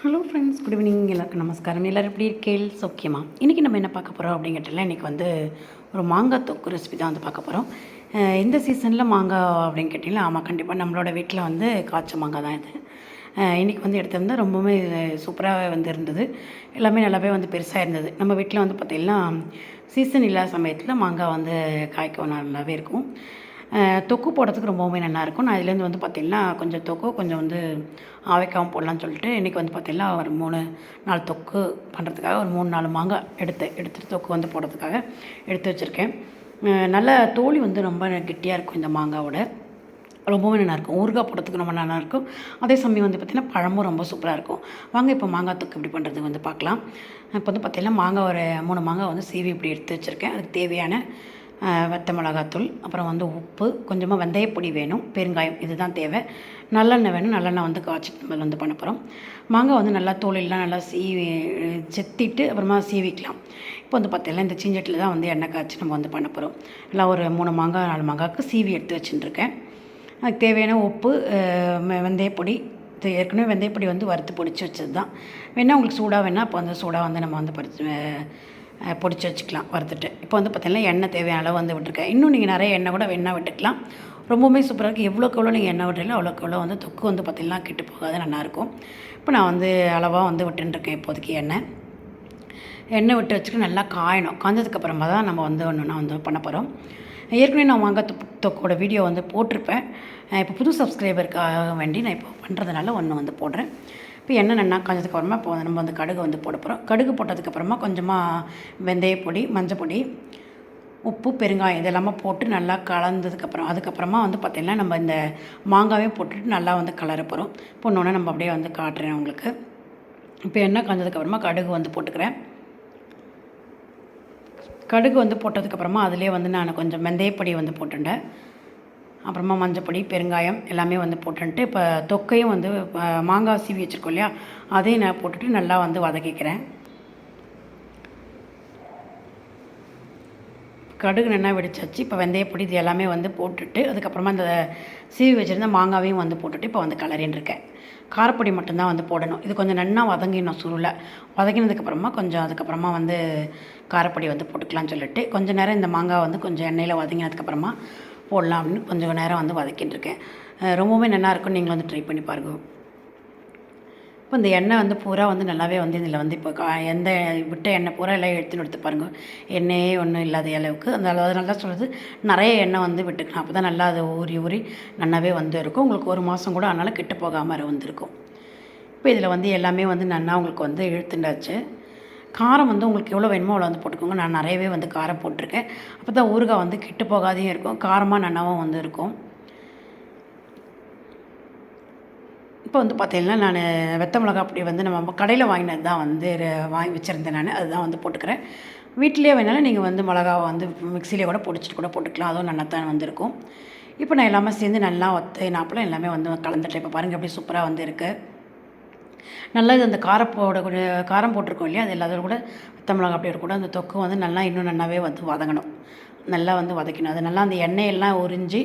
Hello friends good evening எல்லாருக்கும் நமஸ்காரம். எல்லோரும் எப்படி இருக்கேள் சௌக்கியமா? இன்றைக்கி நம்ம என்ன பார்க்க போகிறோம் அப்படிங்கிறதுல இன்றைக்கி வந்து ஒரு மாங்காய் தொக்கு ரெசிபி தான் வந்து பார்க்க போகிறோம் இந்த சீசனில் மாங்காய் அப்படின்னு கேட்டிங்கன்னா ஆமாம் கண்டிப்பாக நம்மளோட வீட்டில் வந்து காய்ச்ச மாங்காய் தான் இது. இன்றைக்கி இன்னைக்கு வந்து எடுத்திருந்தா ரொம்பவுமே சூப்பராக வந்து இருந்தது. எல்லாமே நல்லாவே வந்து பெருசாக இருந்தது. நம்ம வீட்டில் வந்து பார்த்திங்கன்னா சீசன் இல்லாத சமயத்தில் மாங்காய் வந்து காய்க்கும் நல்லாவே இருக்கும். தொக்கு போடுறதுக்கு ரொம்பவுமே நல்லாயிருக்கும். நான் இதுலேருந்து வந்து பார்த்திங்கன்னா கொஞ்சம் தொக்கு கொஞ்சம் வந்து ஆவைக்காவும் போடலான்னு சொல்லிட்டு இன்றைக்கி வந்து பார்த்திங்கன்னா ஒரு மூணு நாலு தொக்கு பண்ணுறதுக்காக ஒரு மூணு நாலு மாங்காய் எடுத்து எடுத்துகிட்டு தொக்கு வந்து போடுறதுக்காக எடுத்து வச்சுருக்கேன். நல்ல தோழி வந்து ரொம்ப கெட்டியாக இருக்கும் இந்த மாங்காவோட. ரொம்பவே நல்லாயிருக்கும். ஊறுகாய் போடுறதுக்கு ரொம்ப நல்லாயிருக்கும். அதே சமயம் வந்து பார்த்திங்கன்னா பழமும் ரொம்ப சூப்பராக இருக்கும். வாங்க இப்போ மாங்காய் தொக்கு எப்படி பண்ணுறது வந்து பார்க்கலாம். இப்போ வந்து பார்த்திங்கன்னா மாங்காய் ஒரு மூணு மாங்காய் வந்து சீவி இப்படி எடுத்து வச்சுருக்கேன். அதுக்கு தேவையான வத்த மிளகாத்தூள் அப்புறம் வந்து உப்பு கொஞ்சமாக வெந்தயப்பொடி வேணும் பெருங்காயம் இதுதான் தேவை. நல்லெண்ணெய் வேணும் நல்லெண்ணெய் வந்து காய்ச்சி நம்ம வந்து பண்ண போகிறோம் மாங்காய் வந்து நல்லா தோலெல்லாம் நல்லா சீவி செத்திட்டு அப்புறமா சீவிக்கலாம். இப்போ வந்து பார்த்தீங்கன்னா இந்த சீஞ்சட்டில் தான் வந்து எண்ணெய் காய்ச்சி நம்ம வந்து பண்ண போகிறோம் நல்லா ஒரு மூணு மாங்காய் நாலு மாங்காய்க்கு சீவி எடுத்து வச்சுட்டுருக்கேன் அதுக்கு தேவையான உப்பு வெந்தயப்பொடி இது ஏற்கனவே வெந்தயப்பொடி வந்து வறுத்து பொடிச்சு வச்சது தான் வேணால் உங்களுக்கு சூடாக வேணால் அப்போ வந்து சூடாக வந்து நம்ம வந்து பறிச்சு பொடிச்சு வச்சுக்கலாம் வறுத்துட்டு. இப்போ வந்து பார்த்திங்கன்னா எண்ணெய் தேவையான அளவு வந்து விட்டுருக்கேன். இன்னும் நீங்கள் நிறைய எண்ணெய் கூட வேணால் விட்டுக்கலாம். ரொம்பவுமே சூப்பராக இருக்குது எவ்வளோக்கு எவ்வளோ நீங்கள் எண்ணெய் விட்டுறீங்களோ அவ்வளோக்கு எவ்வளோ வந்து தொக்கு வந்து பார்த்திங்கன்னா கெட்டு போகாது நல்லாயிருக்கும். இப்போ நான் வந்து அளவாக வந்து விட்டுருக்கேன் இப்போதைக்கு எண்ணெய். எண்ணெய் விட்டு வச்சுட்டு நல்லா காயணும். காஞ்சதுக்கப்புறமா தான் நம்ம வந்து ஒன்று நான் வந்து பண்ண போகிறோம் ஏற்கனவே நான் வாங்க தொக்கோட வீடியோ வந்து போட்டிருப்பேன். இப்போ புது சப்ஸ்கிரைபருக்காக வேண்டி நான் இப்போ பண்ணுறதுனால ஒன்று வந்து போடுறேன். இப்போ எண்ணெய் நல்லா காஞ்சதுக்கப்புறமா இப்போ நம்ம வந்து கடுகு வந்து போட போகிறோம் கடுகு போட்டதுக்கப்புறமா கொஞ்சமாக வெந்தயப்பொடி மஞ்சப்பொடி உப்பு பெருங்காயம் இதெல்லாமே போட்டு நல்லா கலந்ததுக்கப்புறம் அதுக்கப்புறமா வந்து பார்த்திங்கன்னா நம்ம இந்த மாங்காவே போட்டுட்டு நல்லா வந்து கலர போகிறோம் பொண்ணோன்னே நம்ம அப்படியே வந்து காட்டுறேன் உங்களுக்கு. இப்போ எண்ணெய் காஞ்சதுக்கப்புறமா கடுகு வந்து போட்டுக்கிறேன். கடுகு வந்து போட்டதுக்கப்புறமா அதிலே வந்து நான் கொஞ்சம் வெந்தயப்பொடி வந்து போட்டுட்டேன் அப்புறமா மஞ்சப்பொடி பெருங்காயம் எல்லாமே வந்து போட்டுன்ட்டு இப்போ தொக்கையும் வந்து மாங்காய் சீவி வச்சுருக்கோம் இல்லையா? அதையும் நான் போட்டுட்டு நல்லா வந்து வதக்கிக்கிறேன். கடுகு நல்லா வெடிச்சாச்சு. இப்போ வெந்தயப்பொடி இது எல்லாமே வந்து போட்டுட்டு அதுக்கப்புறமா அந்த சீவி வச்சுருந்த மாங்காவையும் வந்து போட்டுட்டு இப்போ வந்து கலரின்னு இருக்கேன் காரப்பொடி மட்டும்தான் வந்து போடணும். இது கொஞ்சம் நல்லா வதங்கிடணும் சுருளை. வதங்கினதுக்கப்புறமா கொஞ்சம் அதுக்கப்புறமா வந்து காரப்பொடி வந்து போட்டுக்கலாம்னு சொல்லிட்டு கொஞ்சம் நேரம் இந்த மாங்காய் வந்து கொஞ்சம் எண்ணெயில் வதங்கினதுக்கப்புறமா போடலாம் அப்படின்னு கொஞ்சம் நேரம் வந்து வதக்கிட்டு இருக்கேன் ரொம்பவுமே நல்லாயிருக்கும் நீங்கள் நீங்களும் வந்து ட்ரை பண்ணி பாருங்க. இப்போ இந்த எண்ணெய் வந்து பூரா வந்து நல்லாவே வந்து இதில் வந்து இப்போ கா- எந்த விட்ட எண்ணெய் பூரா எல்லாம் எடுத்துன்னு எடுத்து பாருங்கள் எண்ணெயே ஒன்றும் இல்லாத அளவுக்கு. அந்த அளவு அதனால தான் சொல்கிறது நிறைய எண்ணெய் வந்து விட்டுக்கணும் அப்போ தான் நல்லா அது ஊறி ஊறி நல்லாவே வந்து இருக்கும். உங்களுக்கு ஒரு மாதம் கூட அதனால் கெட்டு போகாமல் வந்திருக்கும். இப்போ இதில் வந்து எல்லாமே வந்து நன்னா உங்களுக்கு வந்து இழுத்துண்டாச்சு. காரம் வந்து உங்களுக்கு எவ்வளோ வேணுமோ அவ்வளோ வந்து போட்டுக்கோங்க. நான் நிறையவே வந்து காரம் போட்டிருக்கேன். அப்போ தான் ஊறுகாய் வந்து கெட்டு போகாதையும் இருக்கும். காரமாக நன்னாவும் வந்து இருக்கும். இப்போ வந்து பார்த்தீங்கன்னா நான் வெத்த மிளகா அப்படி வந்து நம்ம கடையில் வாங்கினது தான் வந்து வாங்கி வச்சுருந்தேன் நான். அதுதான் வந்து போட்டுக்கிறேன். வீட்டிலேயே வேணாலும் நீங்கள் வந்து மிளகாவை வந்து மிக்சிலே கூட பொடிச்சிட்டு கூட போட்டுக்கலாம். அதுவும் நல்லா தான் வந்திருக்கும் இப்போ நான் எல்லாமே சேர்ந்து நல்லா ஒத்து நாப்பில் எல்லாமே வந்து கலந்துட்டேன். இப்போ பாருங்கள் எப்படி சூப்பராக வந்து இருக்குது நல்லா இது அந்த காரப்போட கூட காரம் போட்டிருக்கோம் இல்லையா? அது எல்லாத்தோட கூட வத்த மிளகா அப்படியோட கூட அந்த தொக்கு வந்து நல்லா இன்னும் நல்லாவே வந்து வதங்கணும். நல்லா வந்து வதக்கணும். அது நல்லா அந்த எண்ணெயெல்லாம் உறிஞ்சி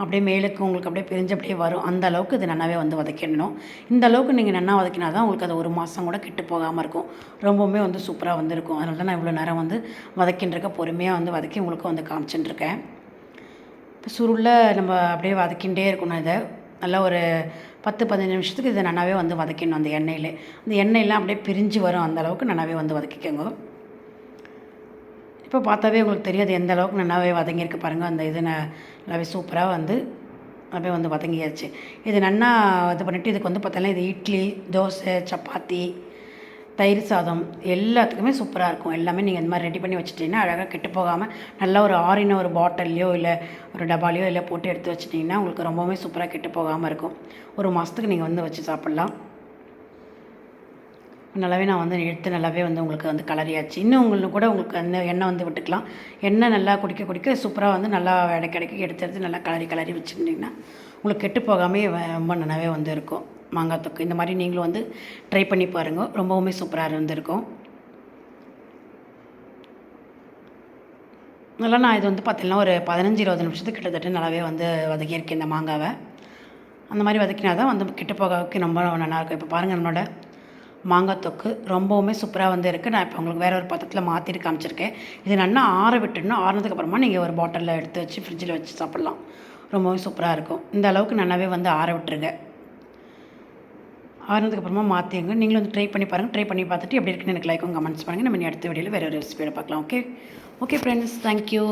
அப்படியே மேலுக்கு உங்களுக்கு அப்படியே பிரிஞ்சு அப்படியே வரும். அந்த அளவுக்கு இது நல்லாவே வந்து வதக்கிடணும். இந்த அளவுக்கு நீங்கள் நல்லா வதக்கினா தான் உங்களுக்கு அது ஒரு மாதம் கூட கெட்டு போகாமல் இருக்கும். ரொம்பவுமே வந்து சூப்பராக வந்து இருக்கும். அதனால தான் நான் இவ்வளோ நேரம் வந்து வதக்கின்றிருக்கேன் பொறுமையாக வந்து வதக்கி உங்களுக்கு வந்து காமிச்சுட்டுருக்கேன் இப்போ சுருளில் நம்ம அப்படியே வதக்கிண்டே இருக்கணும் இதை. நல்லா ஒரு பத்து பதினஞ்சு நிமிஷத்துக்கு இதை நல்லாவே வந்து வதக்கிடணும் அந்த எண்ணெயில். அந்த எண்ணெயெல்லாம் அப்படியே பிரிஞ்சு வரும் அந்த அளவுக்கு நல்லாவே வந்து வதக்கிக்கோங்க. இப்போ பார்த்தாவே உங்களுக்கு தெரியாது எந்த அளவுக்கு நல்லாவே வதங்கியிருக்கு பாருங்கள் அந்த இது நல்லாவே சூப்பராக வந்து அப்படியே வந்து வதங்கியாச்சு. இது நன்னா இது பண்ணிவிட்டு இதுக்கு வந்து பார்த்தோன்னா இது இட்லி தோசை சப்பாத்தி தயிர் சாதம் எல்லாத்துக்குமே சூப்பராக இருக்கும். எல்லாமே நீங்கள் இந்த மாதிரி ரெடி பண்ணி வச்சுட்டிங்கன்னா அழகாக கெட்டு போகாமல் நல்லா ஒரு ஆறின ஒரு பாட்டில்லையோ இல்லை ஒரு டப்பாலையோ இல்லை போட்டு எடுத்து வச்சிட்டிங்கன்னா உங்களுக்கு ரொம்பவுமே சூப்பராக கெட்டு போகாமல் இருக்கும். ஒரு மாதத்துக்கு நீங்கள் வந்து வச்சு சாப்பிட்லாம். நல்லாவே நான் வந்து எடுத்து நல்லாவே வந்து உங்களுக்கு வந்து கலரியாச்சு இன்னும் உங்களுக்கு கூட உங்களுக்கு அந்த எண்ணெய் வந்து விட்டுக்கலாம். எண்ணெய் நல்லா குடிக்க குடிக்க சூப்பராக வந்து நல்லா இடைக்கு எடுத்து எடுத்து நல்லா கலரி கலரி வச்சுருந்தீங்கன்னா உங்களுக்கு கெட்டு போகாமே ரொம்ப நல்லாவே வந்து இருக்கும். மாங்காய் தொக்கு. இந்த மாதிரி நீங்களும் வந்து ட்ரை பண்ணி பாருங்கள் ரொம்பவுமே சூப்பராக இருந்திருக்கும். நல்லா நான் இது வந்து பார்த்தீங்கன்னா ஒரு பதினஞ்சு இருபது நிமிஷத்துக்கு கிட்டத்தட்ட நல்லாவே வந்து வதக்கியிருக்கேன் இந்த மாங்காவை. அந்த மாதிரி வதக்கினா தான் வந்து கிட்ட போகவுக்கு ரொம்ப நல்லாயிருக்கும் இப்போ பாருங்கள் என்னோட மாங்காய் தொக்கு ரொம்பவுமே சூப்பராக வந்து இருக்குது நான் இப்போ உங்களுக்கு வேறு ஒரு பாத்திரத்தில் மாற்றிட்டு காமிச்சிருக்கேன். இது நல்லா ஆற விட்டுடணும். ஆறினதுக்கப்புறமா நீங்கள் ஒரு பாட்டிலில் எடுத்து வச்சு ஃப்ரிட்ஜில் வச்சு சாப்பிட்லாம். ரொம்பவும் சூப்பராக இருக்கும். இந்த அளவுக்கு நல்லாவே வந்து ஆற விட்டுருங்க. ஆறுனதுக்கப்புறமா மாற்றிங்க நீங்களும் வந்து ட்ரை பண்ணி பாருங்கள் ட்ரை பண்ணி பார்த்துட்டு எப்படி இருக்குன்னு எனக்கு லைக்கும் கமெண்ட்ஸ் பண்ணுங்கள் நம்ம அடுத்த வீடியோவில் வேறு ஒரு ரெசிபியோட பார்க்கலாம். Okay okay friends thank you